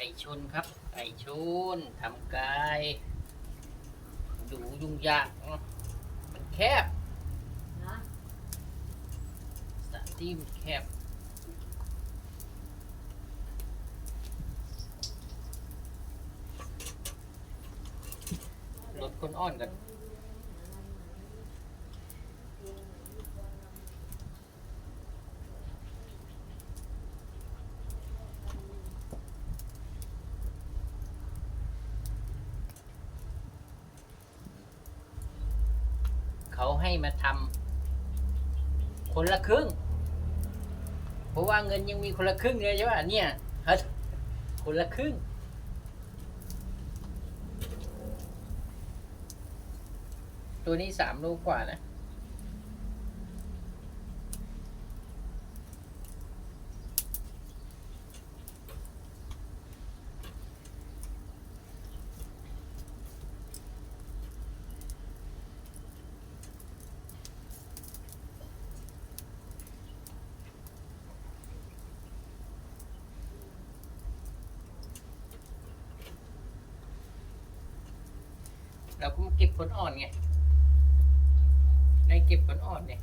ก่ชนครับ ไก่ชนทำกายดูยุ่งยากเนอะมันแคบนะสถานที่มันแคบลดคนอ้อนกัน เขาให้มาทำคนละครึ่ง เพราะว่าเงินยังมีคนละครึ่งเลยใช่ป่ะเนี่ยคนละครึ่งตัวนี้สามลูกกว่านะ เราก็มาเก็บผลอ่อนไงได้เก็บผลอ่อนเนี่ย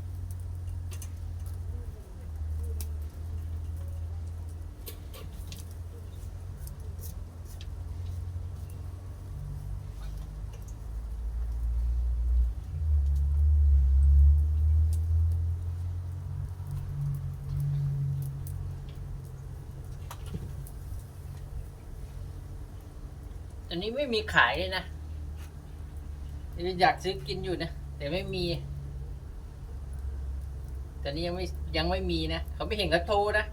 ตอนนี้ไม่มีขายเลยนะ อยากซื้อกินอยู่นะ แต่ไม่มี ตอนนี้ยังไม่ยังไม่มีนะ เขาไม่เห็นกระโทรนะ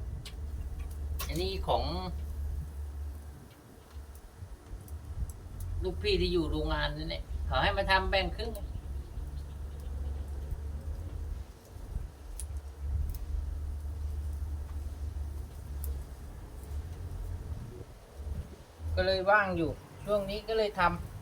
อันนี้ของ ลูกพี่ที่อยู่โรงงานนั่นแหละเขาให้มาทำแบ่งครึ่งก็เลยว่างอยู่ ช่วงนี้ก็เลยทำ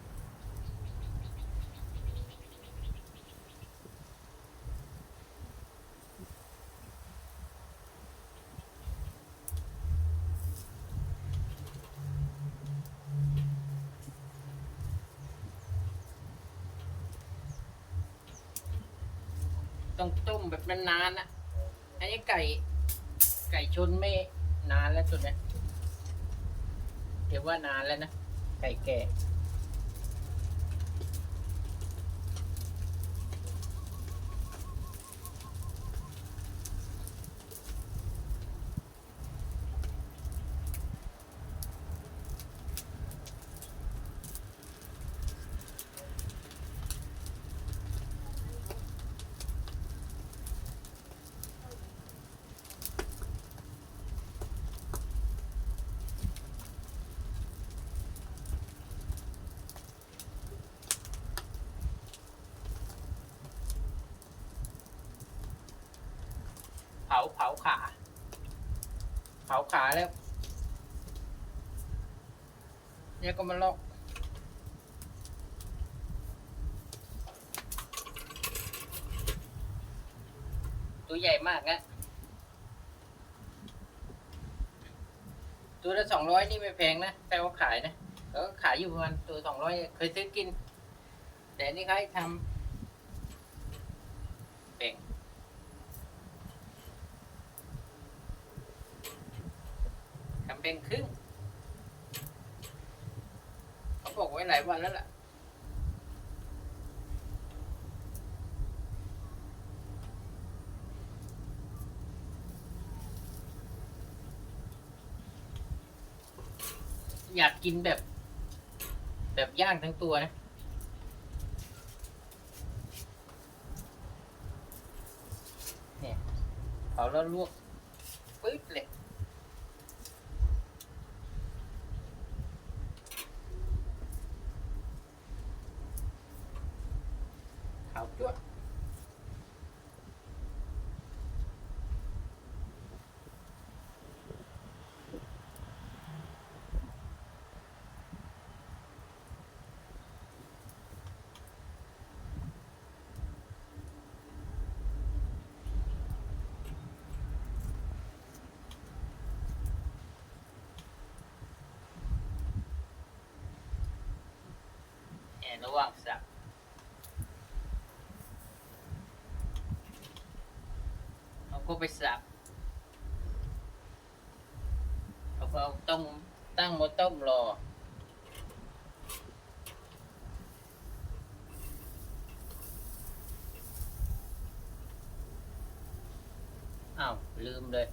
ต้องต้มแบบนานๆนะอันนี้ไก่ ไก่ชนไม่นานแล้วตัวเนี้ยเดี๋ยวว่านานแล้วนะ ไก่แก่ เผาเผาขา เผาขาแล้ว เนี่ยก็มาลอกตัวใหญ่มากนะตัวละสองร้อยนี่ไม่แพงนะ แต่ว่าขายนะแล้วก็ขายอยู่ประมาณตัวสองร้อยเคยซื้อกิน แต่นนี่เขาให้ทำแบ่ง ทำ เป็นครึ่ง เขาบอกไว้หลายวันแล้วล่ะ อยากกินแบบ แบบย่างทั้งตัวนะเนี่ยเผาแล้วลวกปึ๊ดเลย And the lock's out. ก็ไปสับเราเอาต้มตั้งหมดต้มรอ อ้าว ลืมเลย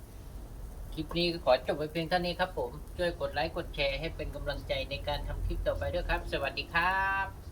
คลิปนี้ก็ขอจบไปเพียงเท่านี้ครับผม ช่วยกดไลค์ กดแชร์ให้เป็นกำลังใจในการทำคลิปต่อไปด้วยครับ สวัสดีครับ